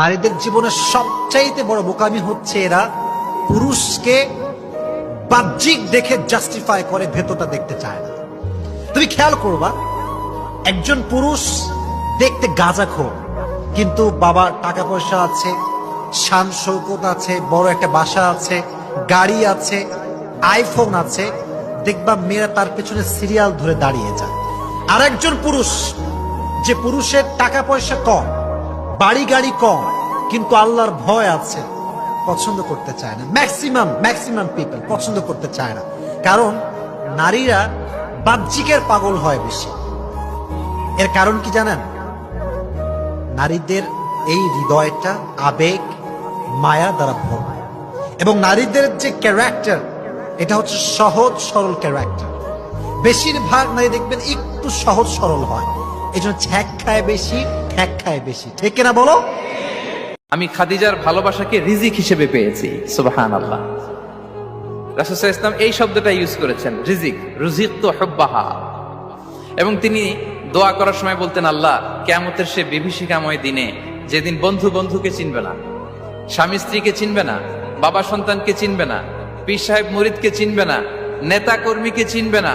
নারীদের জীবনের সবচাইতে বড় বোকামি হচ্ছে এরা পুরুষকে বাহ্যিক দেখে জাস্টিফাই করে ভেতরটা দেখতে চায় না। তুমি খেয়াল করবা, একজন পুরুষ দেখতে গাঁজাখোর কিন্তু বাবার টাকা পয়সা আছে শান শৌকত আছে, বড় একটা বাসা আছে, গাড়ি আছে, আইফোন আছে, দেখবা মেয়েরা তার পেছনে সিরিয়াল ধরে দাঁড়িয়ে যায়। আর একজন পুরুষ, যে পুরুষের টাকা পয়সা কম বাড়ি গাড়ি কম, কিন্তু আল্লাহর ভয় আছে, পছন্দ করতে চায় না। ম্যাক্সিমাম ম্যাক্সিমাম পিপল পছন্দ করতে চায় না। কারণ নারীরা বাহ্যিকের পাগল হয় বেশি। এর কারণ কি জানেন? নারীদের এই হৃদয়টা আবেগ, মায়া দ্বারা ভরা। এবং নারীদের যে ক্যারেক্টার এটা হচ্ছে সহজ, সরল ক্যারেক্টার বেশিরভাগ নারী দেখবেন একটু সহজ, সরল হয়। এই জন্য ছ্যাক খায় বেশি ঠ্যাক খায় বেশি। ঠিক না বলো? আমি খাদিজার ভালোবাসাকে রিজিক হিসেবে পেয়েছি সুবাহান আল্লাহ রাসুসাহ ইসলাম এই শব্দটা ইউজ করেছেন, রিজিক রুজিক তো হব্বাহা। এবং তিনি দোয়া করার সময় বলতেন, আল্লাহ কেমতের সে বিভীষিকাময় দিনে যেদিন বন্ধু বন্ধুকে চিনবে না, স্বামী স্ত্রীকে চিনবে না, বাবা সন্তানকে চিনবে না, পীর সাহেব মুরিদকে চিনবে না, নেতা কর্মীকে চিনবে না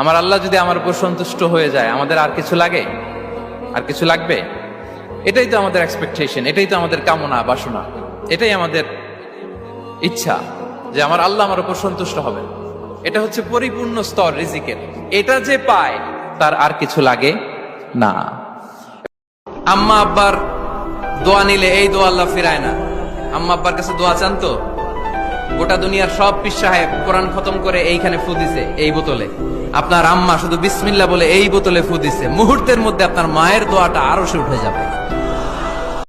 আমার আল্লাহ যদি আমার উপর সন্তুষ্ট হয়ে যায়, আমাদের আর কিছু লাগে? আর কিছু লাগবে? এটাই তো আমাদের এক্সপেকটেশন এটাই তো আমাদের কামনা, বাসনা, এটাই আমাদের ইচ্ছা যে আমার আল্লাহ আমার উপর সন্তুষ্ট হবে এটা হচ্ছে পরিপূর্ণ স্তর, রিজিকের। এটা যে পায়, তার আর কিছু লাগে না। আম্মা আব্বার দোয়া নিলে এই দোয়া আল্লাহ ফিরায় না। আম্মা আব্বার কাছে দোয়া চান তো? গোটা দুনিয়ার সব পীর সাহেব কোরআন খতম করে এইখানে ফু দিছে, এই বোতলে। আপনার আম্মা শুধু বিসমিল্লা বলে এই বোতলে ফু দিছে। মুহূর্তের মধ্যে আপনার মায়ের দোয়াটা আরও শুট হয়ে যাবে।